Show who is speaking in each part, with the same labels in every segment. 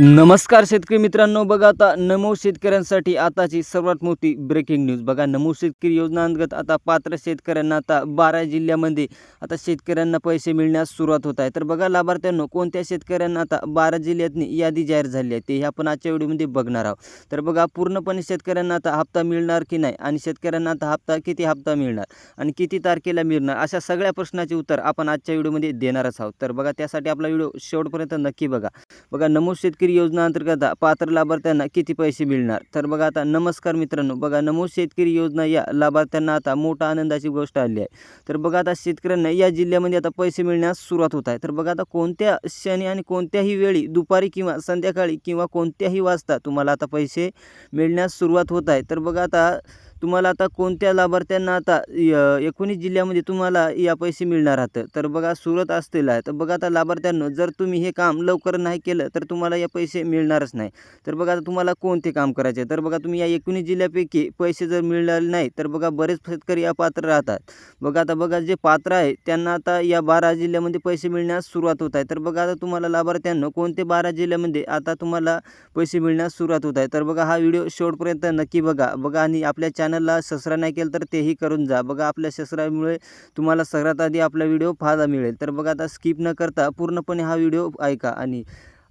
Speaker 1: नमस्कार शेतकरी मित्रांनो बघा आता नमो शेतकऱ्यांसाठी आताची सर्वात मोठी ब्रेकिंग न्यूज बघा नमो शेतकरी योजना अंतर्गत आता पात्र शेतकऱ्यांना आता बारा जिल्ह्यामध्ये आता शेतकऱ्यांना पैसे मिळण्यास सुरुवात होत आहे. तर बघा लाभार्थ्यांनो कोणत्या शेतकऱ्यांना आता बारा जिल्ह्यातनी यादी जाहीर झाली आहे ते हे आपण आजच्या व्हिडिओमध्ये बघणार आहोत. तर बघा पूर्णपणे शेतकऱ्यांना आता हप्ता मिळणार की नाही आणि शेतकऱ्यांना आता हप्ता किती हप्ता मिळणार आणि किती तारखेला मिळणार अशा सगळ्या प्रश्नाचे उत्तर आपण आजच्या व्हिडिओमध्ये देणारच आहोत. तर बघा त्यासाठी आपला व्हिडिओ शेवटपर्यंत नक्की बघा. बघा नमो शेतकरी योजना अंतर्गत पात्र लाभार्थ्यांना किती पैसे मिळणार? तर बघा आता नमस्कार मित्रांनो बघा नमो शेतकरी योजना या लाभार्थ्यांना आता मोठा आनंदाची गोष्ट आली आहे. तर बघा आता शेतकऱ्यांना या जिल्ह्यामध्ये आता पैसे मिळण्यास सुरुवात होत आहे. तर बघा आता कोणत्या क्षणी आणि कोणत्याही वेळी दुपारी किंवा संध्याकाळी किंवा कोणत्याही वाजता तुम्हाला आता पैसे मिळण्यास सुरुवात होत आहे. तर बघा आता तुम्हाला आता कोणत्या लाभार्थ्यांना आता एकोणीस जिल्ह्यामध्ये तुम्हाला या पैसे मिळणार आहात? तर बघा सुरत असतील आहे. तर बघा आता लाभार्थ्यांना जर तुम्ही हे काम लवकर नाही केलं तर तुम्हाला या पैसे मिळणारच नाही. तर बघा आता तुम्हाला कोणते काम करायचे तर बघा तुम्ही या एकोणीस जिल्ह्यापैकी पैसे जर मिळाले नाही तर बघा बरेच शेतकरी अपात्र राहतात. बघा आता बघा जे पात्र आहे त्यांना आता या बारा जिल्ह्यामध्ये पैसे मिळण्यास सुरुवात होत आहे. तर बघा आता तुम्हाला लाभार्थ्यांना कोणते बारा जिल्ह्यामध्ये आता तुम्हाला पैसे मिळण्यास सुरुवात होत आहे? तर बघा हा व्हिडिओ शेवटपर्यंत नक्की बघा. बघा आणि आपल्या चॅनल चॅनलला सबस्क्राईब नाही केलं तर तेही करून जा. बघा आपल्या सबस्क्राईबमुळे तुम्हाला सगळ्यात आधी आपला व्हिडिओ फायदा मिळेल. तर बघा आता स्किप न करता पूर्णपणे हा व्हिडिओ ऐका आणि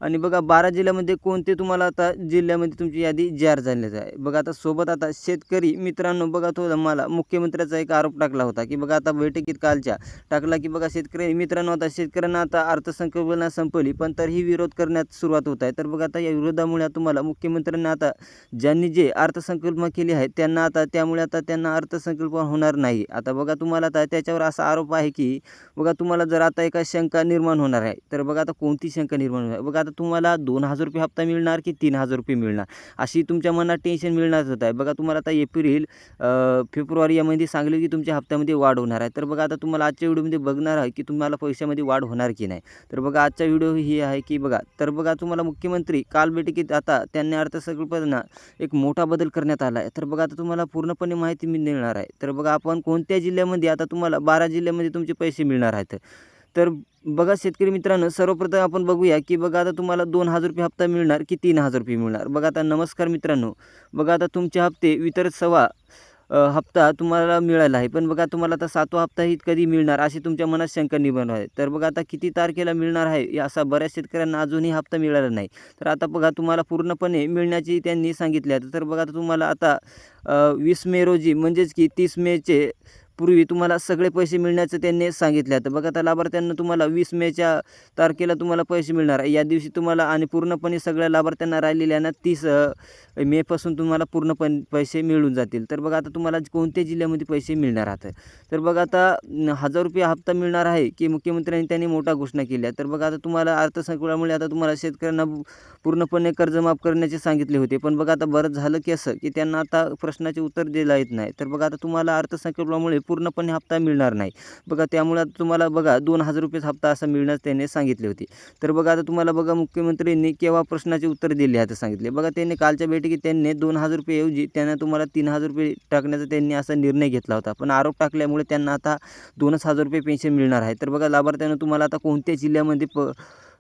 Speaker 1: आणि बघा बारा जिल्ह्यामध्ये कोणते तुम्हाला आता जिल्ह्यामध्ये तुमची यादी जाहीर झालेली आहे? बघा आता सोबत आता शेतकरी मित्रांनो बघा तो मला मुख्यमंत्र्याचा एक आरोप टाकला होता की बघा आता बैठकीत कालच्या टाकला की बघा शेतकरी मित्रांनो आता शेतकऱ्यांना आता अर्थसंकल्पना संपली पण तरीही विरोध करण्यात सुरुवात होत आहे. तर बघा आता या विरोधामुळे तुम्हाला मुख्यमंत्र्यांना आता ज्यांनी जे अर्थसंकल्प केली आहे त्यांना आता त्यामुळे आता त्यांना अर्थसंकल्प होणार नाही. आता बघा तुम्हाला आता त्याच्यावर असा आरोप आहे की बघा तुम्हाला जर आता एका शंका निर्माण होणार आहे तर बघा आता कोणती शंका निर्माण होणार आहे? बघा आता तुम्हाला दोन हजार रुपये हप्ता मिळणार की तीन हजार रुपये मिळणार? अशी तुमच्या मनात टेन्शन मिळणारच होत आहे. बघा तुम्हाला आता एप्रिल फेब्रुवारी यामध्ये सांगले की तुमच्या हप्त्यामध्ये वाढ होणार आहे. तर बघा आता तुम्हाला आजच्या व्हिडिओमध्ये बघणार आहे की तुम्हाला पैशामध्ये वाढ होणार की नाही. तर बघा आजचा व्हिडिओ ही आहे की बघा तर बघा तुम्हाला मुख्यमंत्री काल बैठकीत आता त्यांनी अर्थसंकल्पना एक मोठा बदल करण्यात आला आहे. तर बघा आता तुम्हाला पूर्णपणे माहिती मी आहे. तर बघा आपण कोणत्या जिल्ह्यामध्ये आता तुम्हाला बारा जिल्ह्यामध्ये तुमचे पैसे मिळणार आहेत? तर बघा शेतकरी मित्रांनो सर्वप्रथम आपण बघूया की बघा आता तुम्हाला दोन हजार रुपये हप्ता मिळणार की तीन हजार रुपये मिळणार? बघा आता नमस्कार मित्रांनो बघा आता तुमचे हप्ते वितरित सवा हप्ता तुम्हाला मिळाला आहे. पण बघा तुम्हाला आता सातवा हप्ताही कधी मिळणार? अशी तुमच्या मनात शंका निर्माण आहे. तर बघा आता किती तारखेला मिळणार आहे असा बऱ्याच शेतकऱ्यांना अजूनही हप्ता मिळाला नाही. तर आता बघा तुम्हाला पूर्णपणे मिळण्याची त्यांनी सांगितले आहे. तर बघा आता तुम्हाला आता वीस मे रोजी म्हणजेच की तीस मेचे पूर्वी तुम्हाला सगळे पैसे मिळण्याचं त्यांनी सांगितले आहे तर बघा आता लाभार्थ्यांना तुम्हाला वीस मेच्या तारखेला तुम्हाला पैसे मिळणार आहे. या दिवशी तुम्हाला आणि पूर्णपणे सगळ्या लाभार्थ्यांना राहिलेल्यांना तीस मेपासून तुम्हाला पूर्णपणे पैसे मिळून जातील. तर बघा आता तुम्हाला कोणत्या जिल्ह्यामध्ये पैसे मिळणार आहेत तर बघा आता हजार रुपये हप्ता मिळणार आहे की मुख्यमंत्र्यांनी त्यांनी मोठा घोषणा केली आहे तर बघा आता तुम्हाला अर्थसंकटामुळे आता तुम्हाला शेतकऱ्यांना पूर्णपणे कर्जमाफ करण्याचे सांगितले होते. पण बघा आता बरं झालं की असं की त्यांना आता प्रश्नाचे उत्तर दिला येत नाही. तर बघा आता तुम्हाला अर्थसंकल्पामुळे पूर्णपणे हप्ता मिळणार नाही. बघा त्यामुळे आता तुम्हाला बघा दोन हजार रुपयेच हप्ता असा मिळण्यास त्यांनी सांगितले होते. तर बघा आता तुम्हाला बघा मुख्यमंत्र्यांनी केव्हा प्रश्नाचे उत्तर दिले आहे सांगितले. बघा त्यांनी कालच्या बैठकीत त्यांनी दोन हजार रुपयेऐवजी त्यांना तुम्हाला तीन हजार रुपये टाकण्याचा त्यांनी असा निर्णय घेतला होता. पण आरोप टाकल्यामुळे त्यांना आता दोनच हजार रुपये पेन्शन मिळणार आहे. तर बघा लाभार्थ्यांना तुम्हाला आता कोणत्या जिल्ह्यामध्ये प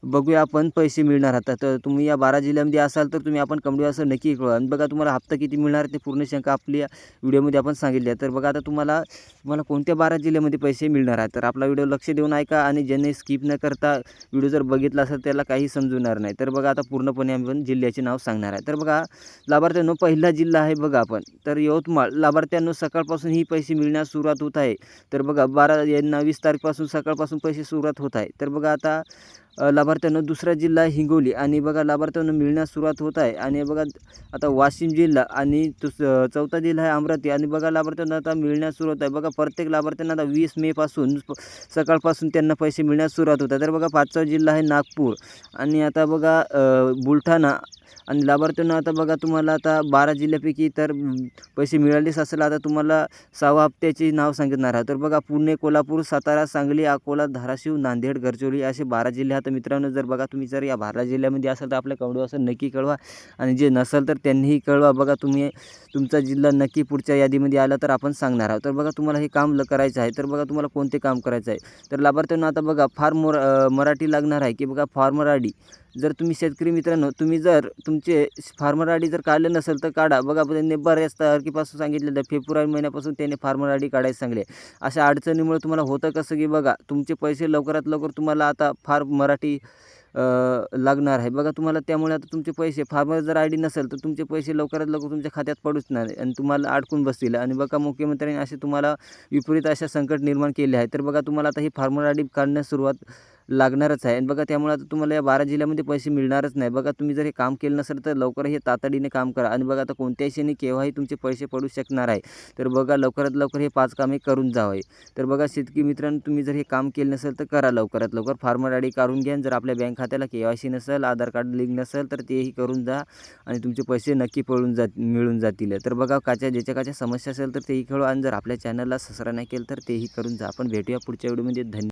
Speaker 1: बघूया आपण पैसे मिळणार आता. तर तुम्ही या बारा जिल्ह्यामध्ये असाल तर तुम्ही आपण कमडी असं नक्की कळवा. आणि बघा तुम्हाला हप्ता किती मिळणार ते पूर्ण शंका आपल्या व्हिडिओमध्ये आपण सांगितली आहे. तर बघा आता तुम्हाला तुम्हाला कोणत्या बारा जिल्ह्यामध्ये पैसे मिळणार आहे? तर आपला व्हिडिओ लक्ष देऊन ऐका आणि ज्यांनी स्किप न करता व्हिडिओ जर बघितला असेल त्याला काही समजणार नाही. तर बघा आता पूर्णपणे आपण जिल्ह्याचे नाव सांगणार आहे. तर बघा लाभार्थ्यांनो पहिला जिल्हा आहे बघा आपण. तर यवतमाळ लाभार्थ्यांनो सकाळपासून ही पैसे मिळण्यास सुरुवात होत आहे. तर बघा बारा यांना वीस तारखेपासून सकाळपासून पैसे सुरुवात होत आहे. तर बघा आता लाभार्थ्यांना दुसरा जिल्हा हिंगोली. आणि बघा लाभार्थ्यांना मिळण्यास सुरुवात होत आहे. आणि बघा आता वाशिम जिल्हा आणि दुस चौथा जिल्हा आहे अमरावती. आणि बघा लाभार्थ्यांना आता मिळण्यास सुरुवात आहे. बघा प्रत्येक लाभार्थ्यांना आता वीस मेपासून सकाळपासून त्यांना पैसे मिळण्यास सुरुवात होत आहे. तर बघा पाचवा जिल्हा आहे नागपूर. आणि आता बघा बुलढाणा. आणि लाभार्थ्यांना आता बघा तुम्हाला आता बारा जिल्ह्यापैकी तर पैसे मिळालेच असेल. आता तुम्हाला सहावा हप्त्याचे नाव सांगितणार आहे तर बघा पुणे कोल्हापूर सातारा सांगली अकोला धाराशिव नांदेड गडचिरोली असे बारा जिल्ह्यात आता मित्रांनो जर बघा तुम्ही जर या भारला जिल्ह्यामध्ये असाल तर आपल्या कळवा असं नक्की कळवा. आणि जे नसेल तर त्यांनीही कळवा. बघा तुम्ही तुमचा जिल्हा नक्की पुढच्या यादीमध्ये आला तर आपण सांगणार आहोत. तर बघा तुम्हाला हे काम ल- करायचं आहे. तर बघा तुम्हाला कोणते काम करायचं आहे? तर लाभार्थ्यांना आता बघा फार मोर मराठी लागणार आहे की बघा फार्मर आय डी. जर तुम्ही शेतकरी मित्रांनो तुम्ही जर तुमचे फार्मर आय डी जर काढलं नसेल तर काढा. बघा त्यांनी बऱ्याच तारखेपासून सांगितलेलं फेब्रुवारी महिन्यापासून त्याने फार्मर आय डी काढायला सांगले अशा अडचणीमुळे तुम्हाला होतं कसं की बघा तुमचे पैसे लवकरात लवकर तुम्हाला आता फार मराठी लागणार आहे. बघा तुम्हाला त्यामुळे आता तुमचे पैसे फार्मर जर आय डी नसेल तर तुमचे पैसे लवकरात लवकर तुमच्या खात्यात पडूच नाही. आणि तुम्हाला अडकून बसतील. आणि बघा मुख्यमंत्र्यांनी असे तुम्हाला विपरीत अशा संकट निर्माण केले आहे. तर बघा तुम्हाला आता ही फार्मर आय डी काढण्यास सुरुवात लागणारच आहे. आणि बघा त्यामुळे आता तुम्हाला या बारा जिल्ह्यामध्ये पैसे मिळणारच नाही. बघा तुम्ही जर हे काम केलं नसेल तर लवकर हे तातडीने काम करा. आणि बघा आता कोणत्याही क्षणी केव्हाही तुमचे पैसे पडू शकणार आहे. तर बघा लवकरात लवकर हे पाच कामे करून जावे. तर बघा शेतकरी मित्रांनो तुम्ही जर हे काम केलं नसेल तर करा लवकरात लवकर. फार्मर आय डी काढून घ्या. जर आपल्या बँक खात्याला के वाय सी नसेल आधार कार्ड लिंक नसेल तर तेही करून जा. आणि तुमचे पैसे नक्की पळून जात मिळून जातील. तर बघा काच्या ज्याच्या काच्या समस्या असेल तर तेही खेळू आणि जर आपल्या चॅनलला सबस्क्राईब नाही केलं तर तेही करून जा. आपण भेटूया पुढच्या व्हिडिओमध्ये. धन्यवाद